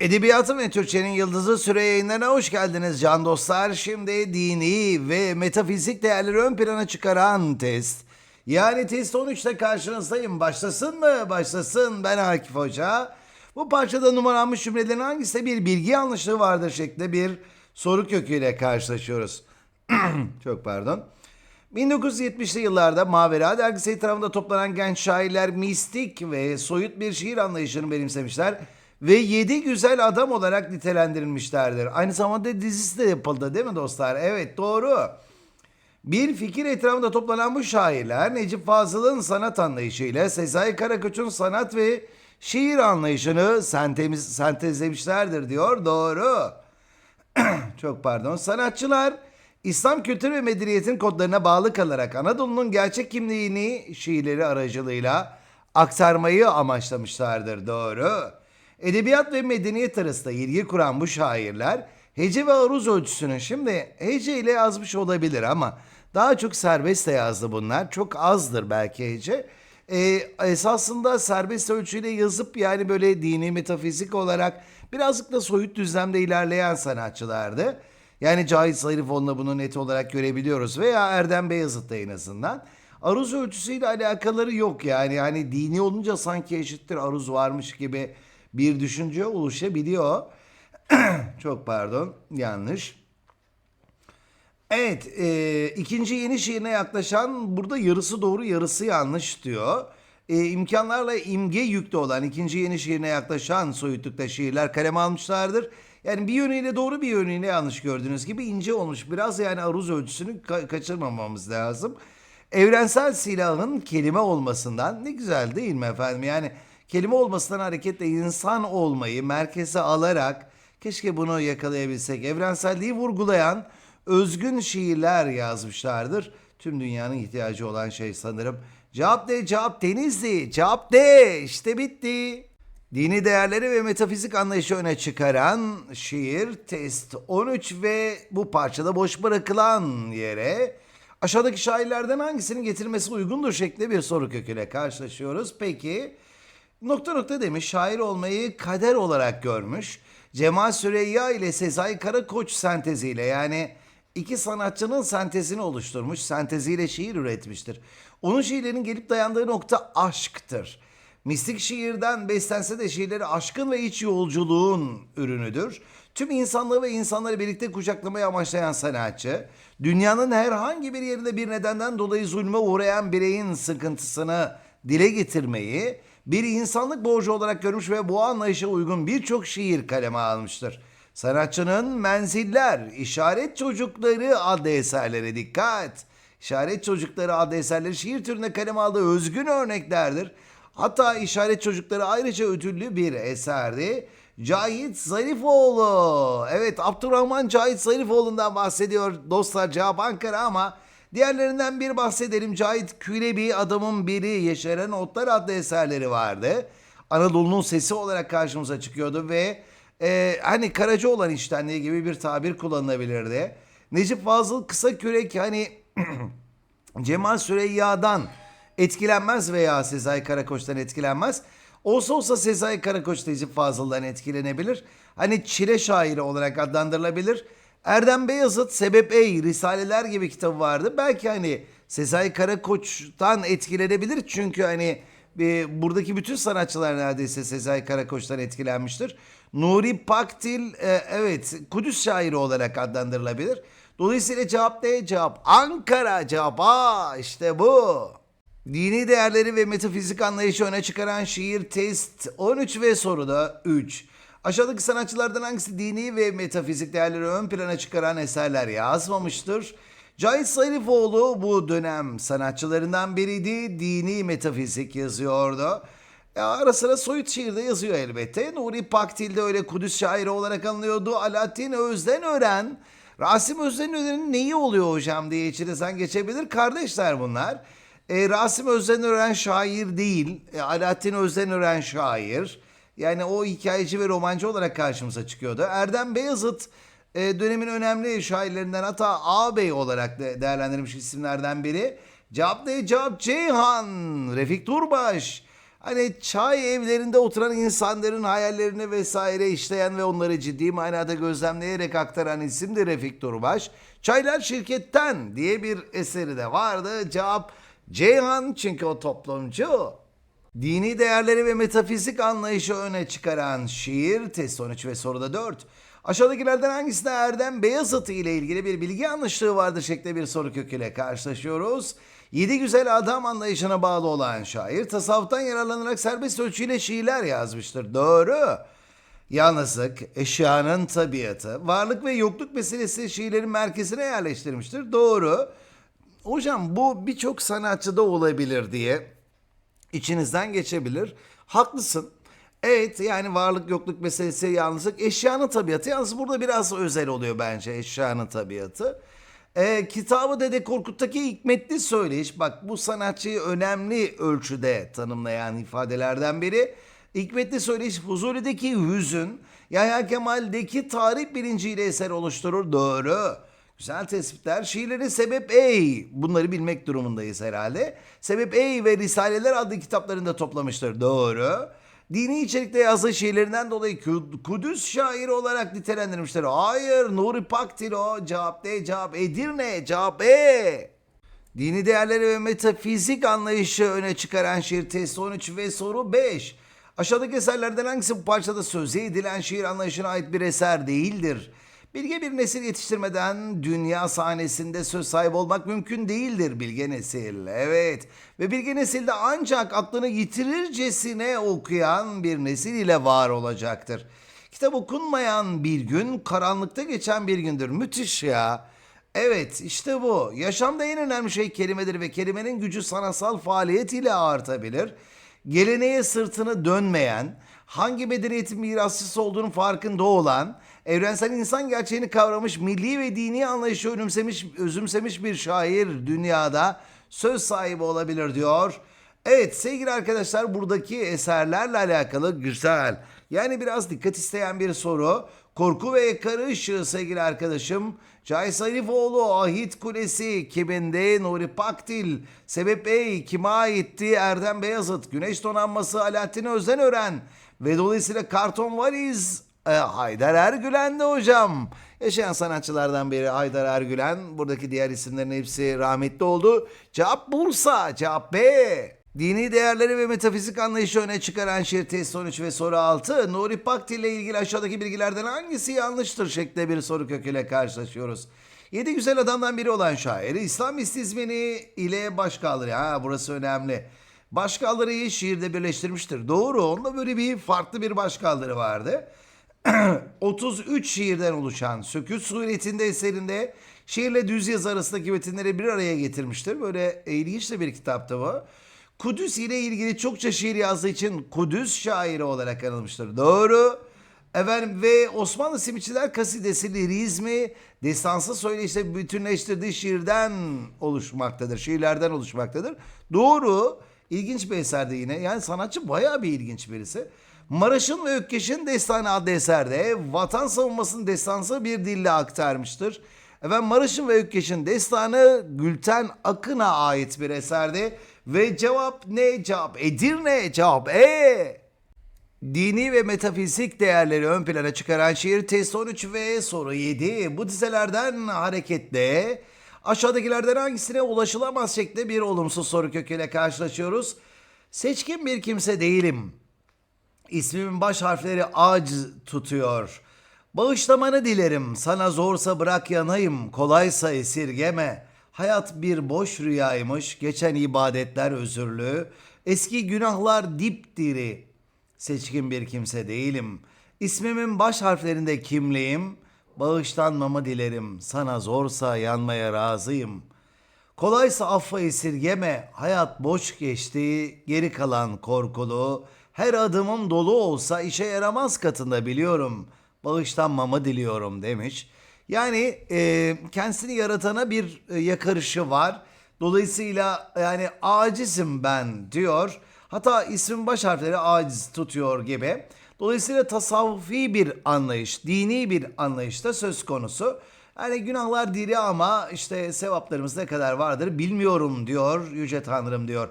Edebiyatı ve Türkçenin Yıldızı Süre yayınlarına hoş geldiniz can dostlar. Şimdi dini ve metafizik değerleri ön plana çıkaran test. Yani test 13'te karşınızdayım. Başlasın mı? Başlasın. Ben Akif Hoca. Bu parçada numaranmış cümlelerin hangisinde bir bilgi yanlışlığı vardır şeklinde bir soru köküyle karşılaşıyoruz. Çok pardon. 1970'li yıllarda Mavera dergisi etrafında toplanan genç şairler mistik ve soyut bir şiir anlayışını benimsemişler ve yedi güzel adam olarak nitelendirilmişlerdir. Aynı zamanda dizisi de yapıldı değil mi dostlar? Evet doğru. Bir fikir etrafında toplanan bu şairler Necip Fazıl'ın sanat anlayışıyla Sezai Karakoç'un sanat ve şiir anlayışını sentemiz, sentezlemişlerdir diyor. Doğru. Çok pardon. Sanatçılar İslam kültürü ve medeniyetin kodlarına bağlı kalarak Anadolu'nun gerçek kimliğini şiirleri aracılığıyla aktarmayı amaçlamışlardır. Doğru. Edebiyat ve medeniyet arasında ilgi kuran bu şairler hece ve aruz ölçüsünü şimdi hece ile yazmış olabilir ama daha çok serbest de yazdı bunlar. Çok azdır belki hece. Ee, esasında serbest ölçüyle yazıp yani böyle dini metafizik olarak birazcık da soyut düzlemde ilerleyen sanatçılardı. Yani Cahit Zarifoğlu'nda bunu net olarak görebiliyoruz veya Erdem Beyazıt'ta en azından. Aruz ölçüsüyle alakaları yok yani. Hani dini olunca sanki eşittir aruz varmış gibi bir düşünce oluşabiliyor. Çok pardon yanlış. Evet, e, ikinci yeni şiirine yaklaşan burada yarısı doğru yarısı yanlış diyor. E, imkanlarla imge yüklü olan ikinci yeni şiirine yaklaşan soyutlukta şiirler kaleme almışlardır. Yani bir yönüyle doğru bir yönüyle yanlış gördüğünüz gibi ince olmuş. Biraz yani aruz ölçüsünü ka- kaçırmamamız lazım. Evrensel silahın kelime olmasından ne güzel değil mi efendim? Yani kelime olmasından hareketle insan olmayı merkeze alarak keşke bunu yakalayabilsek. Evrenselliği vurgulayan özgün şiirler yazmışlardır. Tüm dünyanın ihtiyacı olan şey sanırım. Cevap de cevap denizli. Cevap de işte bitti. Dini değerleri ve metafizik anlayışı öne çıkaran şiir test 13 ve bu parçada boş bırakılan yere aşağıdaki şairlerden hangisinin getirilmesi uygundur şeklinde bir soru köküyle karşılaşıyoruz. Peki nokta nokta demiş şair olmayı kader olarak görmüş. Cemal Süreyya ile Sezai Karakoç senteziyle yani iki sanatçının sentezini oluşturmuş. Senteziyle şiir üretmiştir. Onun şiirlerinin gelip dayandığı nokta aşktır. Mistik şiirden beslense de şiirleri aşkın ve iç yolculuğun ürünüdür. Tüm insanlığı ve insanları birlikte kucaklamaya amaçlayan sanatçı, dünyanın herhangi bir yerinde bir nedenden dolayı zulme uğrayan bireyin sıkıntısını dile getirmeyi bir insanlık borcu olarak görmüş ve bu anlayışa uygun birçok şiir kaleme almıştır. Sanatçının Menziller, İşaret Çocukları adlı eserlere dikkat. İşaret Çocukları adlı eserleri şiir türünde kaleme aldığı özgün örneklerdir. Hatta İşaret Çocukları ayrıca ödüllü bir eserdi. Cahit Zarifoğlu. Evet Abdurrahman Cahit Zarifoğlu'ndan bahsediyor dostlar cevap Ankara ama diğerlerinden bir bahsedelim. Cahit Külebi adamın biri Yeşeren Otlar adlı eserleri vardı. Anadolu'nun sesi olarak karşımıza çıkıyordu ve e, hani Karaca olan iştenliği gibi bir tabir kullanılabilirdi. Necip Fazıl kısa kürek hani Cemal Süreyya'dan etkilenmez veya Sezai Karakoç'tan etkilenmez. Olsa olsa Sezai Karakoç Necip Fazıl'dan etkilenebilir. Hani çile şairi olarak adlandırılabilir. Erdem Beyazıt Sebep Ey Risaleler gibi kitabı vardı. Belki hani Sezai Karakoç'tan etkilenebilir. Çünkü hani e, buradaki bütün sanatçılar neredeyse Sezai Karakoç'tan etkilenmiştir. Nuri Pakdil e, evet Kudüs şairi olarak adlandırılabilir. Dolayısıyla cevap ne? Cevap Ankara cevap A işte bu. Dini değerleri ve metafizik anlayışı öne çıkaran şiir test 13 ve soruda 3. Aşağıdaki sanatçılardan hangisi dini ve metafizik değerleri ön plana çıkaran eserler yazmamıştır? Cahit Zarifoğlu bu dönem sanatçılarından biriydi. Dini metafizik yazıyordu. Ya ara sıra soyut şiirde yazıyor elbette. Nuri Pakdil de öyle Kudüs şairi olarak anılıyordu. Alaaddin Özdenören, Rasim Özdenören'in neyi oluyor hocam diye içinizden geçebilir. Kardeşler bunlar. E, Rasim Özdenören şair değil. E, Alaaddin Özdenören şair. Yani o hikayeci ve romancı olarak karşımıza çıkıyordu. Erdem Beyazıt e, dönemin önemli şairlerinden hatta ağabey olarak de değerlendirilmiş isimlerden biri. Cevap ne? Cevap Ceyhan, Refik Turbaş. Hani çay evlerinde oturan insanların hayallerini vesaire işleyen ve onları ciddi manada gözlemleyerek aktaran isimdir Refik Durbaş. Çaylar şirketten diye bir eseri de vardı. Cevap Ceyhan çünkü o toplumcu. Dini değerleri ve metafizik anlayışı öne çıkaran şiir test 13 ve soruda 4. Aşağıdakilerden hangisinde Erdem Beyazıt ile ilgili bir bilgi yanlışlığı vardır şeklinde bir soru köküyle karşılaşıyoruz. Yedi güzel adam anlayışına bağlı olan şair tasavvuftan yararlanarak serbest ölçüyle şiirler yazmıştır. Doğru. Yalnızlık, eşyanın tabiatı, varlık ve yokluk meselesi şiirlerin merkezine yerleştirmiştir. Doğru. Hocam bu birçok sanatçıda olabilir diye içinizden geçebilir. Haklısın. Evet yani varlık yokluk meselesi yalnızlık eşyanın tabiatı yalnız burada biraz özel oluyor bence eşyanın tabiatı. Ee, kitabı Dede Korkut'taki hikmetli söyleyiş bak bu sanatçıyı önemli ölçüde tanımlayan ifadelerden biri. Hikmetli söyleyiş Fuzuli'deki hüzün Yahya Kemal'deki tarih bilinciyle eser oluşturur. Doğru. Güzel tespitler. Şiirleri Sebep Ey. Bunları bilmek durumundayız herhalde. Sebep Ey ve Risaleler adlı kitaplarında toplamıştır. Doğru. Dini içerikte yazdığı şiirlerinden dolayı Kudüs şairi olarak nitelendirmiştir. Hayır. Nuri Pakdil o. Cevap D. Cevap Edirne. Cevap E. Dini değerleri ve metafizik anlayışı öne çıkaran şiir testi 13 ve soru 5. Aşağıdaki eserlerden hangisi bu parçada söze edilen şiir anlayışına ait bir eser değildir? Bilge bir nesil yetiştirmeden dünya sahnesinde söz sahibi olmak mümkün değildir bilge nesil. Evet ve bilge nesilde ancak aklını yitirircesine okuyan bir nesil ile var olacaktır. Kitap okunmayan bir gün karanlıkta geçen bir gündür. Müthiş ya. Evet işte bu. Yaşamda en önemli şey kelimedir ve kelimenin gücü sanatsal faaliyet ile artabilir. Geleneğe sırtını dönmeyen, hangi medeniyetin mirasçısı olduğunun farkında olan, evrensel insan gerçeğini kavramış, milli ve dini anlayışı önümsemiş, özümsemiş bir şair dünyada söz sahibi olabilir diyor. Evet sevgili arkadaşlar buradaki eserlerle alakalı güzel. Yani biraz dikkat isteyen bir soru. Korku ve Karış sevgili arkadaşım. Cahit Halifoğlu Ahit Kulesi kiminde Nuri Pakdil Sebep Ey kime aitti Erdem Beyazıt Güneş Donanması Alaaddin Özdenören ve dolayısıyla Karton Valiz e, Haydar Ergülen'di hocam. Yaşayan sanatçılardan biri Haydar Ergülen. Buradaki diğer isimlerin hepsi rahmetli oldu. Cevap Bursa. Cevap B. Dini değerleri ve metafizik anlayışı öne çıkaran şiir test 13 ve soru 6. Nuri Pakdil ile ilgili aşağıdaki bilgilerden hangisi yanlıştır şeklinde bir soru köküyle karşılaşıyoruz. Yedi güzel adamdan biri olan şair İslam istizmini ile baş kaldırıyor. Ha burası önemli. Başkaldırıyı şiirde birleştirmiştir. Doğru. Onda böyle bir farklı bir başkaldırı vardı. 33 şiirden oluşan Söküt suretinde eserinde şiirle düz yazı arasındaki metinleri bir araya getirmiştir. Böyle ilginç de bir kitaptı bu. Kudüs ile ilgili çokça şiir yazdığı için Kudüs şairi olarak anılmıştır. Doğru. Efendim ve Osmanlı simitçiler kasidesi lirizmi destansı söyleyişle bütünleştirdiği şiirden oluşmaktadır. Şiirlerden oluşmaktadır. Doğru. İlginç bir eserdi yine. Yani sanatçı bayağı bir ilginç birisi. Maraş'ın ve Ökkeş'in Destanı adlı eserde vatan savunmasının destansı bir dille aktarmıştır. Efendim Maraş'ın ve Ökkeş'in destanı Gülten Akın'a ait bir eserdi. Ve cevap ne? Cevap Edirne. Cevap E. Dini ve metafizik değerleri ön plana çıkaran şiir test 13 ve soru 7. Bu dizelerden hareketle aşağıdakilerden hangisine ulaşılamaz şeklinde bir olumsuz soru köküyle karşılaşıyoruz. Seçkin bir kimse değilim. İsmimin baş harfleri ac tutuyor. Bağışlamanı dilerim. Sana zorsa bırak yanayım. Kolaysa esirgeme. Hayat bir boş rüyaymış. Geçen ibadetler özürlü. Eski günahlar dipdiri. Seçkin bir kimse değilim. İsmimin baş harflerinde kimliğim. Bağışlanmamı dilerim. Sana zorsa yanmaya razıyım. Kolaysa affa esirgeme. Hayat boş geçti. Geri kalan korkulu. Her adımım dolu olsa işe yaramaz katında biliyorum. Bağışlanmamı diliyorum demiş. Yani e, kendisini yaratana bir e, yakarışı var. Dolayısıyla yani acizim ben diyor. Hatta ismin baş harfleri aciz tutuyor gibi. Dolayısıyla tasavvufi bir anlayış, dini bir anlayışta söz konusu. Yani günahlar diri ama işte sevaplarımız ne kadar vardır bilmiyorum diyor Yüce Tanrım diyor.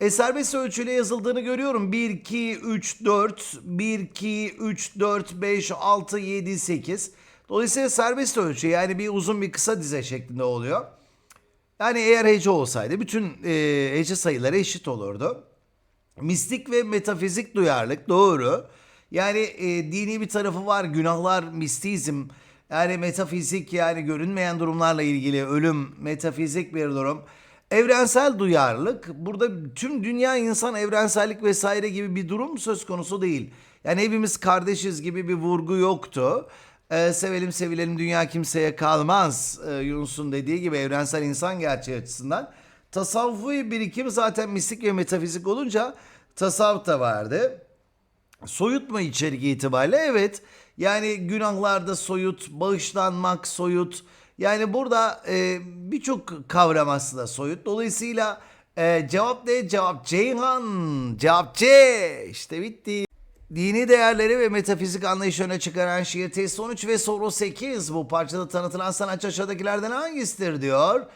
E, serbest ölçüyle yazıldığını görüyorum. 1, 2, 3, 4, 1, 2, 3, 4, 5, 6, 7, 8. Dolayısıyla serbest ölçü yani bir uzun bir kısa dize şeklinde oluyor. Yani eğer hece olsaydı bütün e, hece sayıları eşit olurdu. Mistik ve metafizik duyarlılık doğru. Yani e, dini bir tarafı var. Günahlar, mistizm, yani metafizik yani görünmeyen durumlarla ilgili ölüm, metafizik bir durum. Evrensel duyarlılık. Burada tüm dünya insan evrensellik vesaire gibi bir durum söz konusu değil. Yani hepimiz kardeşiz gibi bir vurgu yoktu. Ee, sevelim sevilelim dünya kimseye kalmaz ee, Yunus'un dediği gibi evrensel insan gerçeği açısından. Tasavvufi birikim zaten mistik ve metafizik olunca tasavvuf da vardı. Soyut mu içerik itibariyle? Evet. Yani günahlarda soyut, bağışlanmak soyut. Yani burada e, birçok kavram aslında soyut. Dolayısıyla e, cevap ne? Cevap Ceyhan. Cevap C. İşte bitti. Dini değerleri ve metafizik anlayışı öne çıkaran şiir test 13 ve soru 8. Bu parçada tanıtılan sanatçı aşağıdakilerden hangisidir diyor.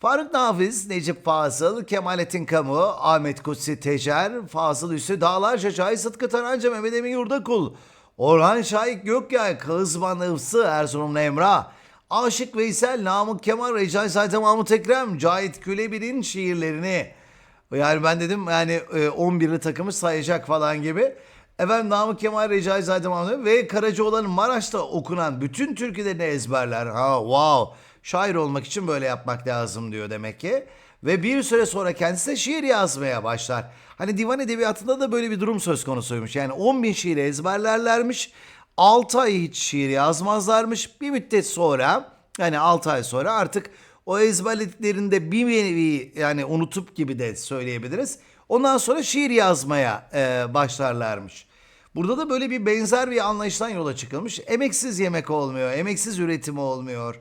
Faruk Nafiz, Necip Fazıl, Kemalettin Kamu, Ahmet Kutsi Tecer, Fazıl Üssü, Dağlarca Cahit Sıtkı Taranca, Mehmet Emin Yurdakul, Orhan Şahik Gökyay, Kızman Ivsı, Erzurumlu Emrah, Aşık Veysel, Namık Kemal, Recai Saydam Mahmut Ekrem, Cahit Külebi'nin şiirlerini yani ben dedim yani e, 11'li takımı sayacak falan gibi. Efendim Namık Kemal Recai Zade Mahmut ve Karacaoğlan'ın Maraş'ta okunan bütün türkülerini ezberler. Ha wow. Şair olmak için böyle yapmak lazım diyor demek ki. Ve bir süre sonra kendisi de şiir yazmaya başlar. Hani divan edebiyatında da böyle bir durum söz konusuymuş. Yani 10 bin şiiri ezberlerlermiş. 6 ay hiç şiir yazmazlarmış. Bir müddet sonra yani 6 ay sonra artık o ezberlediklerinde bir yani unutup gibi de söyleyebiliriz. Ondan sonra şiir yazmaya e, başlarlarmış. Burada da böyle bir benzer bir anlayıştan yola çıkılmış. Emeksiz yemek olmuyor, emeksiz üretimi olmuyor.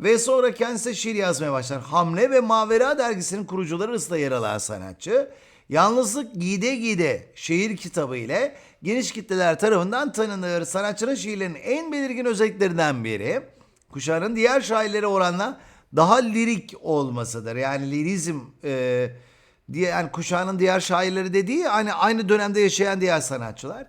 Ve sonra kendisi şiir yazmaya başlar. Hamle ve Mavera dergisinin kurucuları arasında yer alan sanatçı. Yalnızlık Gide Gide şiir kitabı ile geniş kitleler tarafından tanınır. Sanatçının şiirlerinin en belirgin özelliklerinden biri kuşağının diğer şairlere oranla daha lirik olmasıdır. Yani lirizm e, diye yani kuşağının diğer şairleri dediği hani aynı dönemde yaşayan diğer sanatçılar.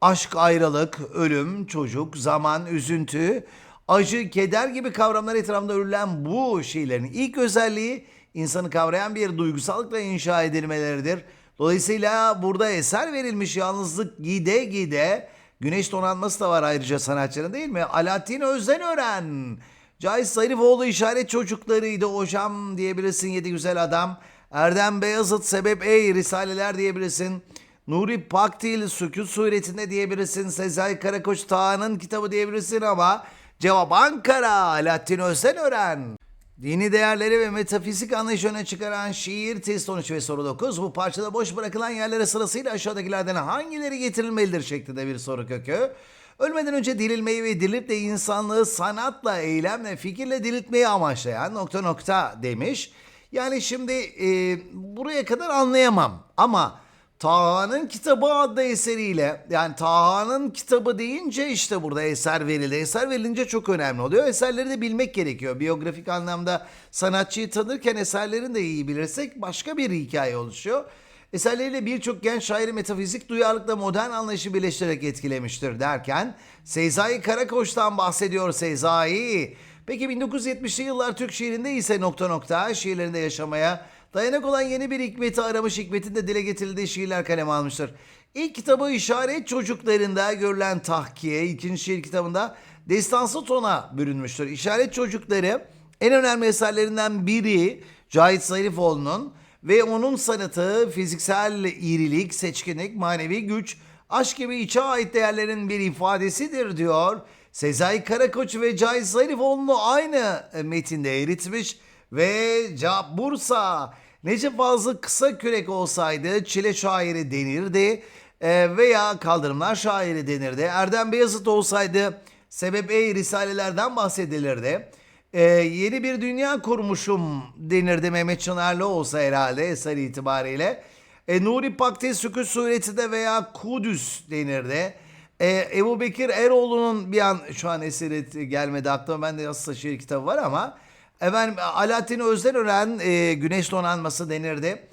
Aşk, ayrılık, ölüm, çocuk, zaman, üzüntü, acı, keder gibi kavramlar etrafında örülen bu şiirlerin ilk özelliği insanı kavrayan bir duygusallıkla inşa edilmeleridir. Dolayısıyla burada eser verilmiş yalnızlık gide gide güneş donanması da var ayrıca sanatçının değil mi? Alaaddin Özdenören, Cahit Zarifoğlu işaret çocuklarıydı hocam diyebilirsin yedi güzel adam. Erdem Beyazıt sebep ey risaleler diyebilirsin. Nuri Pakdil Sükut suretinde diyebilirsin. Sezai Karakoç Tağ'ın kitabı diyebilirsin ama cevap Ankara Alaaddin Özdenören. Dini değerleri ve metafizik anlayışı öne çıkaran şiir test 13 ve soru 9. Bu parçada boş bırakılan yerlere sırasıyla aşağıdakilerden hangileri getirilmelidir şeklinde bir soru kökü. Ölmeden önce dirilmeyi ve dirilip de insanlığı sanatla, eylemle, fikirle diriltmeyi amaçlayan nokta nokta demiş. Yani şimdi e, buraya kadar anlayamam ama Taha'nın kitabı adlı eseriyle yani Taha'nın kitabı deyince işte burada eser verildi. Eser verilince çok önemli oluyor. Eserleri de bilmek gerekiyor. Biyografik anlamda sanatçıyı tanırken eserlerini de iyi bilirsek başka bir hikaye oluşuyor. Eserleriyle birçok genç şairi metafizik duyarlılıkla modern anlayışı birleştirerek etkilemiştir derken Seyzai Karakoç'tan bahsediyor Seyzai. Peki 1970'li yıllar Türk şiirinde ise nokta nokta şiirlerinde yaşamaya dayanak olan yeni bir hikmeti aramış hikmetin de dile getirildiği şiirler kaleme almıştır. İlk kitabı işaret çocuklarında görülen tahkiye, ikinci şiir kitabında destansı tona bürünmüştür. İşaret çocukları en önemli eserlerinden biri Cahit Zarifoğlu'nun ve onun sanatı fiziksel irilik, seçkinlik, manevi güç, aşk gibi içe ait değerlerin bir ifadesidir diyor. Sezai Karakoç ve Cahit Zarifoğlu'nu aynı metinde eritmiş ve cevap Bursa. Necip Fazıl kısa kürek olsaydı çile şairi denirdi e, veya kaldırımlar şairi denirdi. Erdem Beyazıt olsaydı sebep ey risalelerden bahsedilirdi. E, yeni bir dünya kurmuşum denirdi Mehmet Çınarlı olsa herhalde eser itibariyle. E, Nuri Pakdil Sükut Sureti'de veya Kudüs denirdi. E, Ebu Bekir Eroğlu'nun bir an şu an eseri gelmedi aklıma. Bende aslında şiir kitabı var ama Efendim Alaaddin Özdenören e, güneş donanması denirdi.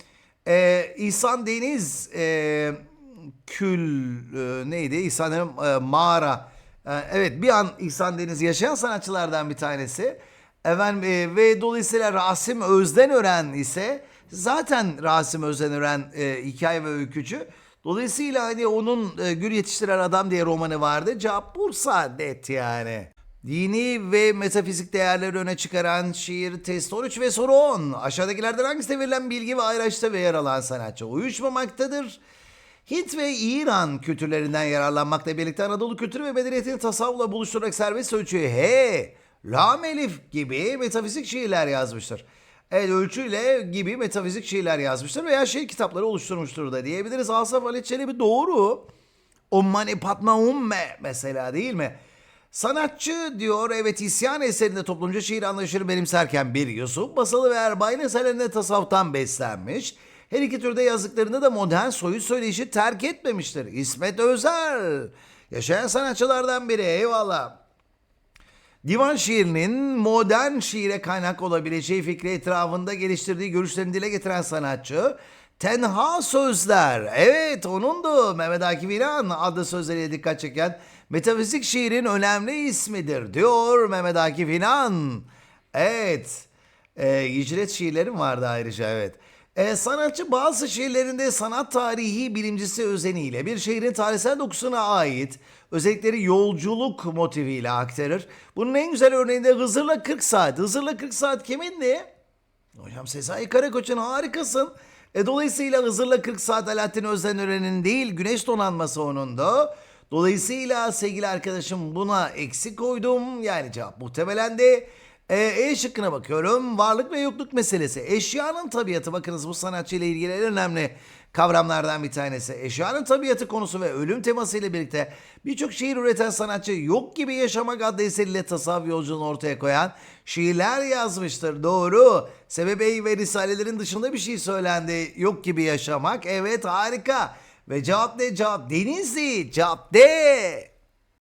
Ee, İhsan Deniz e, Kül e, neydi? İhsan e, Mağara. E, evet bir an İhsan Deniz yaşayan sanatçılardan bir tanesi. Efendim, e, ve dolayısıyla Rasim Özdenören ise zaten Rasim Özdenören e, hikaye ve öykücü. Dolayısıyla hani onun e, Gül Yetiştiren Adam diye romanı vardı. Cevap Bursa net yani. Dini ve metafizik değerleri öne çıkaran şiir test 13 ve soru 10. Aşağıdakilerden hangisinde verilen bilgi ve ayraçta ve yer alan sanatçı uyuşmamaktadır? Hint ve İran kültürlerinden yararlanmakla birlikte Anadolu kültürü ve medeniyetini tasavvufla buluşturarak serbest ölçüyü he, lam elif gibi metafizik şiirler yazmıştır. Evet ölçüyle gibi metafizik şiirler yazmıştır veya şiir kitapları oluşturmuştur da diyebiliriz. Asaf Ali Çelebi doğru. Ummani Padma Umme mesela değil mi? Sanatçı diyor evet isyan eserinde toplumcu şiir anlayışını benimserken bir Yusuf Basalı ve Erbayn eserlerinde tasavvuftan beslenmiş. Her iki türde yazdıklarında da modern soyut söyleyişi terk etmemiştir. İsmet Özel yaşayan sanatçılardan biri eyvallah. Divan şiirinin modern şiire kaynak olabileceği fikri etrafında geliştirdiği görüşlerini dile getiren sanatçı Tenha Sözler. Evet onundu Mehmet Akif İlhan adlı sözleriyle dikkat çeken metafizik şiirin önemli ismidir diyor Mehmet Akif İlhan. Evet e, hicret şiirlerim vardı ayrıca evet. E, sanatçı bazı şiirlerinde sanat tarihi bilimcisi özeniyle bir şehrin tarihsel dokusuna ait özellikleri yolculuk motiviyle aktarır. Bunun en güzel örneği de Hızır'la 40 Saat. Hızır'la 40 Saat kimindi? Hocam Sezai Karakoç'un harikasın. E, dolayısıyla Hızır'la 40 Saat Alaaddin Özdenören'in değil Güneş Donanması onun da. Dolayısıyla sevgili arkadaşım buna eksik koydum. Yani cevap muhtemelen de e, e şıkkına bakıyorum. Varlık ve yokluk meselesi. Eşyanın tabiatı bakınız bu sanatçıyla ilgili en önemli kavramlardan bir tanesi. Eşyanın tabiatı konusu ve ölüm teması ile birlikte birçok şiir üreten sanatçı yok gibi yaşamak adlı eseriyle tasavvuf yolculuğunu ortaya koyan şiirler yazmıştır. Doğru. Sebebi ve risalelerin dışında bir şey söylendi. Yok gibi yaşamak. Evet harika. Ve cevap ne? Cevap Denizli. Cevap D.